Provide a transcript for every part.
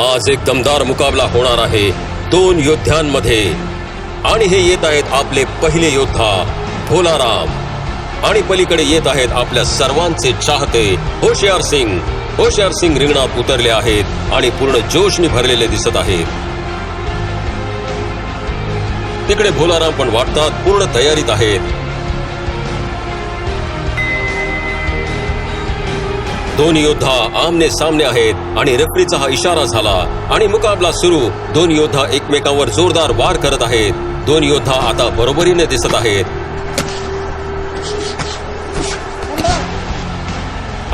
आज एक दमदार मुकाबला होणार आहे दोन योद्ध्यांमध्ये. आणि हे येत आहेत आपले पहिले योद्धा भोलाराम. आणि पलीकडे येत आहेत आपल्या सर्वांचे चाहते होशियार सिंग. होशियार सिंग रिंगणात उतरले आहेत आणि पूर्ण जोशने भरलेले दिसत आहेत. तिकडे भोलाराम पण वाटतात पूर्ण तयारीत आहेत. दोन योद्धा आमने सामने आहेत आणि रेफरीचा हा इशारा झाला. आणि मुकाबला सुरू. दोन योद्धा एकमेकांवर जोरदार वार करत आहेत. दोन योद्धा आता बरोबरीने दिसत आहेत.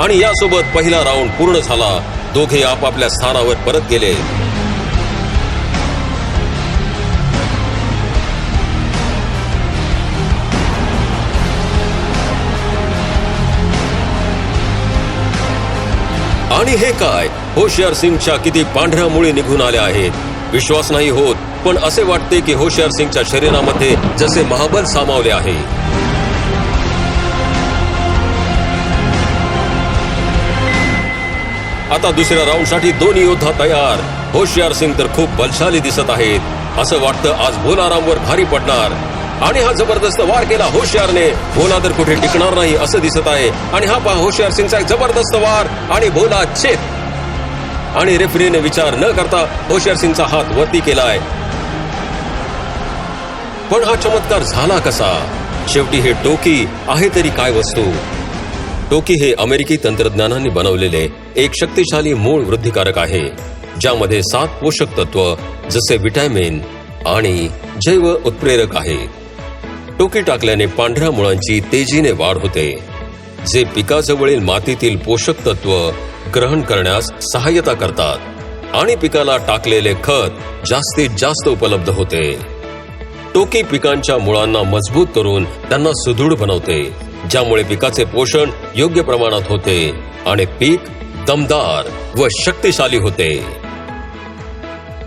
आणि यासोबत पहिला राऊंड पूर्ण झाला. दोघे आपापल्या स्थानावर परत गेले. आणि हे काय? होशियार सिंगच्या किती पांढऱ्या मुळी निघून आल्या आहेत. विश्वास नाही होत पण असे वाटते की होशियार सिंगच्या शरीरामध्ये जसे महाबल सामावले आहे. आता दुसऱ्या राऊंडसाठी दोन्ही योद्धा तयार. होशियार सिंग तर खूप बलशाली दिसत आहेत. असं वाटतं आज भोलारामवर भारी पडणार. आणि हा जबरदस्त वार केला. होशियारने भोला तर कुठे टिकणार नाही असं दिसत आहे. आणि हा पहा होशियार सिंगचा एक जबरदस्त वार आणि भोला चेत. आणि रेफरीने विचार न करता होशियार सिंगचा हात वरती केलाय. पण हा चमत्कार झाला कसा? शेवटी हे टोकी आहे तरी काय वस्तू? टोकी हे अमेरिकी तंत्रज्ञानाने बनवलेले एक शक्तिशाली मूळ वृद्धिकारक आहे ज्यामध्ये सात पोषक तत्व जसे विटॅमिन आणि जैव उत्प्रेरक आहे. टोकी टाकल्याने पांढऱ्या मुळांची तेजीने वाढ होते जे पिकाजवळील मातीतील पोषक तत्व ग्रहण करण्यास सहाय्यता करतात आणि पिकाला टाकलेले खत जास्तीत जास्त उपलब्ध होते. टोकी पिकांच्या मुळांना मजबूत करून त्यांना सुदृढ बनवते ज्यामुळे पिकाचे पोषण योग्य प्रमाणात होते आणि पीक दमदार व शक्तिशाली होते.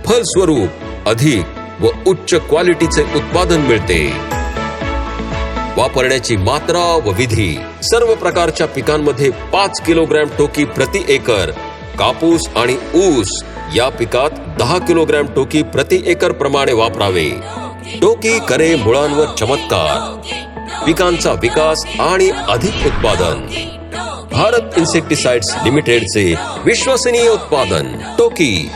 फलस्वरूप अधिक व उच्च क्वालिटीचे उत्पादन मिळते. वापरण्याची मात्रा व विधी. सर्व प्रकारच्या पिकांमध्ये पाच किलोग्रॅम टोकी प्रति एकर कापूस आणि ऊस या पिकात दहा किलोग्रॅम टोकी प्रति एकर प्रमाणे वापरावे. टोकी करे मुळांवर चमत्कार. पिकांचा विकास आणि अधिक उत्पादन. भारत इन्सेक्टिसाइड्स लिमिटेडचे विश्वसनीय उत्पादन टोकी.